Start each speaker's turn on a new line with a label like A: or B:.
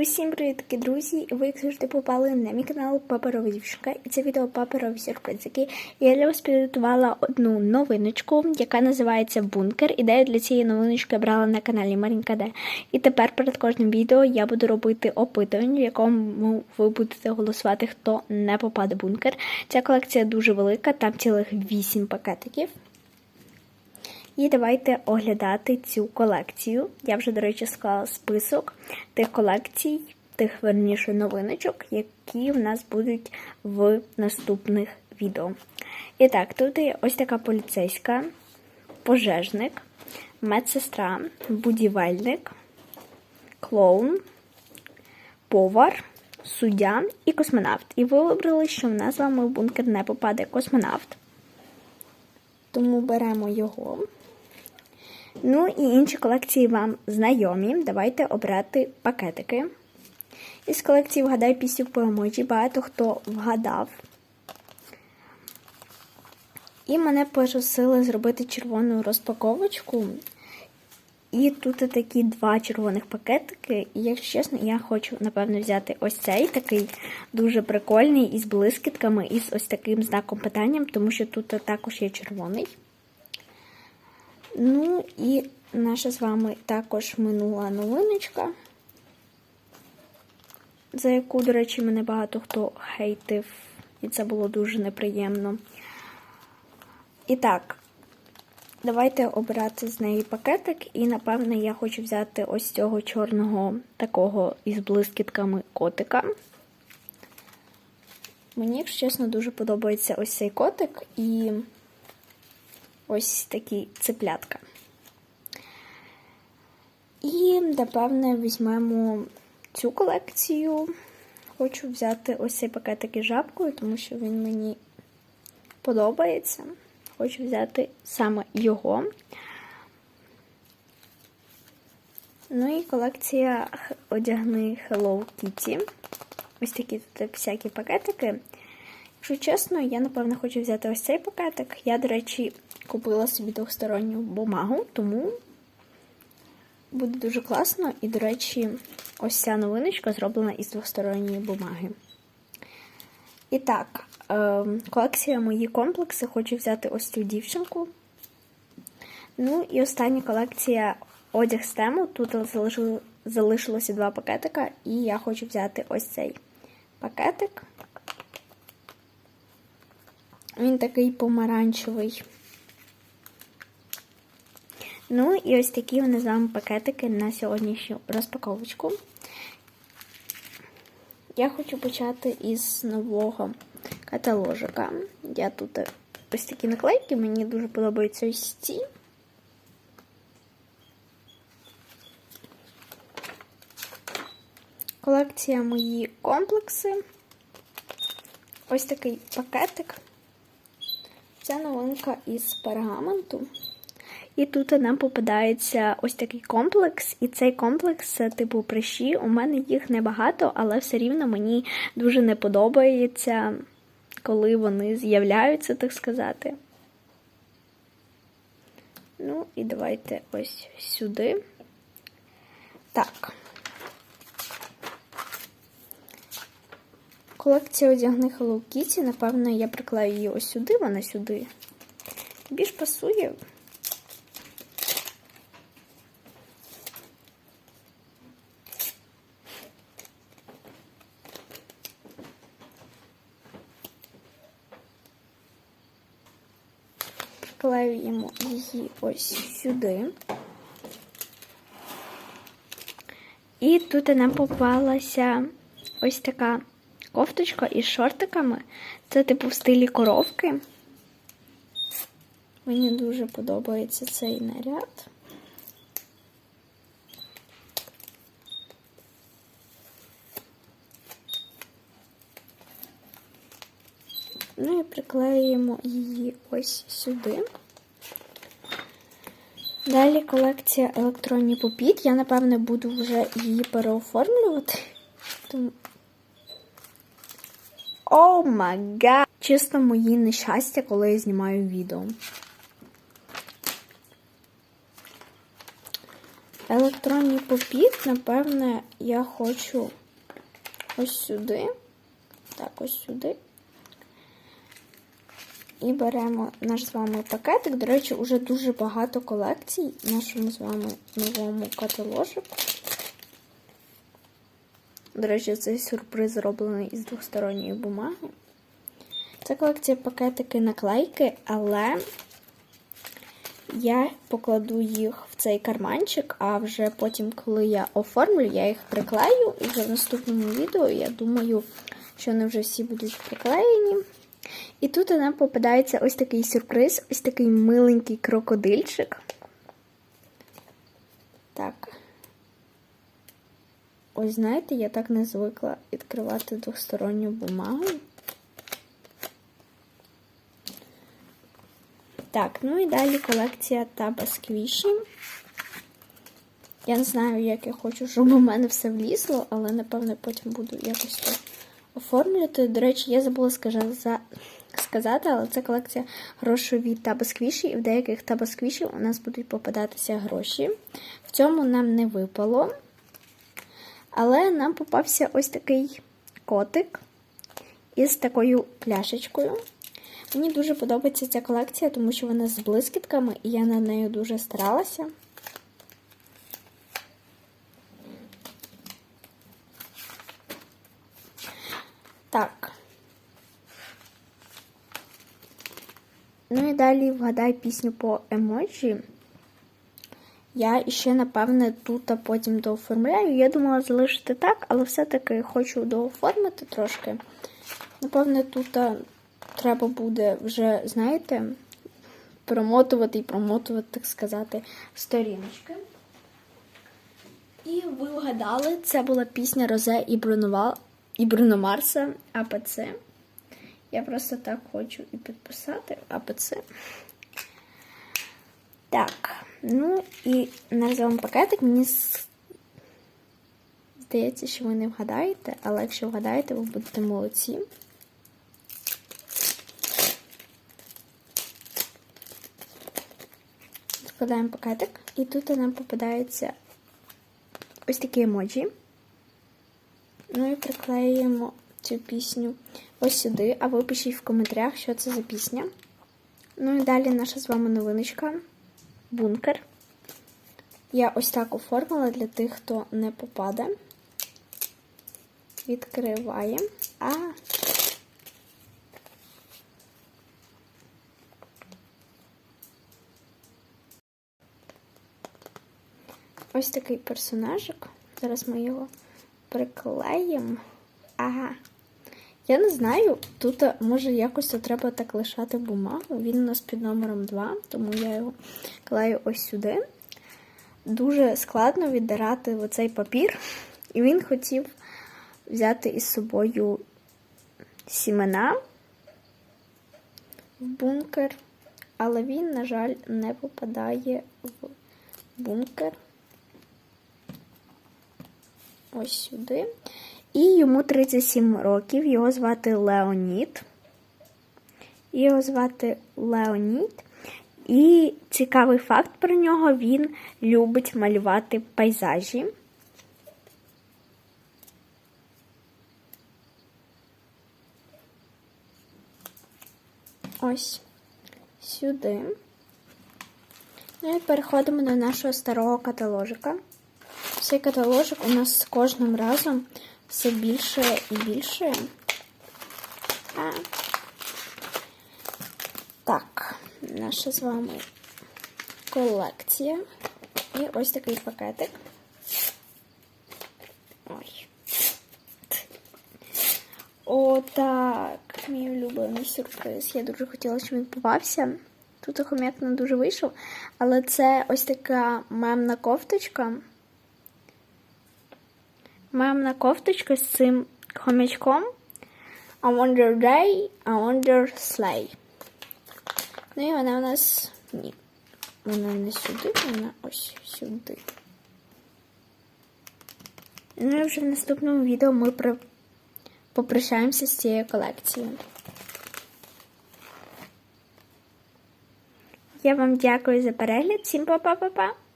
A: Усім привітки, друзі! Ви, як завжди, попали на мій канал Паперова дівчинка, і це відео паперові сюрпризики. Я для вас підготувала одну новиночку, яка називається Бункер. Ідею для цієї новиночки я брала на каналі Марінка Д. І тепер перед кожним відео я буду робити опитування, в якому ви будете голосувати, хто не попаде в бункер. Ця колекція дуже велика, там цілих 8 пакетиків. І давайте оглядати цю колекцію. Я вже, до речі, склала список тих колекцій, тих верніше новиночок, які в нас будуть в наступних відео. І так, тут є ось така поліцейська, пожежник, медсестра, будівельник, клоун, повар, суддя і космонавт. І ви вибрали, що в нас з вами в бункер не попаде космонавт. Тому беремо його. Ну і інші колекції вам знайомі. Давайте обрати пакетики. Із колекції вгадай пісню по емоджі. Багато хто вгадав. І мене попросили зробити червону розпаковочку. І тут такі два червоних пакетики. І, якщо чесно, я хочу, напевно, взяти ось цей такий дуже прикольний із блискітками, і з ось таким знаком питанням, тому що тут також є червоний. Ну і наша з вами також минула новиночка, за яку, до речі, мене багато хто хейтив, і це було дуже неприємно. І так, давайте обирати з неї пакетик, і, напевне, я хочу взяти ось цього чорного такого із блискітками котика. Мені, якщо чесно, дуже подобається ось цей котик і ось такі цеплятка. І, напевне, візьмемо цю колекцію. Хочу взяти ось цей пакетик із жабкою, тому що він мені подобається. Хочу взяти саме його. Ну і колекція одягни Hello Kitty. Ось такі тут всякі пакетики. Якщо чесно, я, напевно, хочу взяти ось цей пакетик. Я, до речі, купила собі двохсторонню бумагу, тому буде дуже класно. І, до речі, ось ця новиночка зроблена із двохсторонньої бумаги. І так, колекція мої комплекси. Хочу взяти ось цю дівчинку. Ну і остання колекція одяг з тему. Тут залишилося два пакетика, і я хочу взяти ось цей пакетик. Він такий помаранчевий. Ну, і ось такі вони з вами пакетики на сьогоднішню розпаковочку. Я хочу почати із нового каталожика. Я тут ось такі наклейки, мені дуже подобаються ось ці. Колекція мої комплекси. Ось такий пакетик. Це новинка із пергаменту. І тут нам попадається ось такий комплекс, і цей комплекс типу прищі. У мене їх небагато, але все рівно мені дуже не подобається, коли вони з'являються, так сказати. Ну, і давайте ось сюди. Так. Колекція одягни Hello Kitty, напевно, я приклею її ось сюди, вона сюди. Більш пасує. Приклеюємо її ось сюди. І тут нам попалася ось така кофточка із шортиками. Це типу в стилі коровки. Мені дуже подобається цей наряд. Ну і приклеїмо її ось сюди. Далі колекція електронні попіт. Я, напевне, буду вже її переоформлювати. О май! Чисто мої нещастя, коли я знімаю відео. електронний попіт, напевне, я хочу ось сюди. Так, ось сюди. І беремо наш з вами пакетик. До речі, вже дуже багато колекцій в нашому з вами новому каталожику. До речі, цей сюрприз зроблений із двосторонньої бумаги. Це колекція пакетики наклейки, але я покладу їх в цей карманчик, а вже потім, коли я оформлю, я їх приклею. І вже в наступному відео, я думаю, що вони вже всі будуть приклеєні. І тут нам попадається ось такий сюрприз, ось такий миленький крокодильчик. Так. Ось знаєте, я так не звикла відкривати двосторонню бумагу. Так, ну і далі колекція Таба Сквіші. Я не знаю, як я хочу, щоб у мене все влізло, але напевно потім буду якось це оформлювати. До речі, я забула сказати, але це колекція грошові Таба Сквіші, і в деяких Таба Сквіші у нас будуть попадатися гроші. В цьому нам не випало. Але нам попався ось такий котик із такою пляшечкою. Мені дуже подобається ця колекція, тому що вона з блискітками, і я над нею дуже старалася. Так. Ну і далі вгадай пісню по емоджі. Я ще, напевне, тут потім дооформляю. Я думала залишити так, але все-таки хочу дооформити трошки. Напевне, тут треба буде вже, знаєте, промотувати і промотувати, так сказати, сторіночки. І ви вгадали, це була пісня Розе і Брунова, і Бруно Марса АПЦ. Я просто так хочу і підписати АПЦ. Так, ну і називаємо пакетик. Мені здається, що ви не вгадаєте, але якщо вгадаєте, ви будете молодці. Складаємо пакетик, і тут нам попадається ось такі емоджі. Ну і приклеюємо цю пісню ось сюди, а ви пишіть в коментарях, що це за пісня. Ну і далі наша з вами новиночка бункер. Я ось так оформила для тих, хто не попаде. Відкриваємо. А. Ось такий персонажик. Зараз ми його приклеїмо. Ага. Я не знаю, тут може якось треба так лишати бумагу. Він у нас під номером 2, тому я його клею ось сюди. Дуже складно віддирати оцей папір. І він хотів взяти із собою сімена в бункер, але він, на жаль, не попадає в бункер. Ось сюди. І йому 37 років, його звати Леонід. Його звати Леонід. І цікавий факт про нього він любить малювати пейзажі. Ось сюди. Ну і переходимо до нашого старого каталожика. Цей каталожик у нас з кожним разом все більше і більше. Так, наша з вами колекція. І ось такий пакетик. Ой. О, так, мій улюблений сюрприз. Я дуже хотіла, щоб він попався. Тут хом'як не дуже вийшов, але це ось така мемна кофточка. Мемна кофточка з цим хомячком. I wonder day, I wonder sleigh. Ну і вона у нас ні. Вона не сюди, вона ось сюди. Ну і вже в наступному відео ми про... попрощаємося з цією колекцією. Я вам дякую за перегляд. Всім па-па-па-па!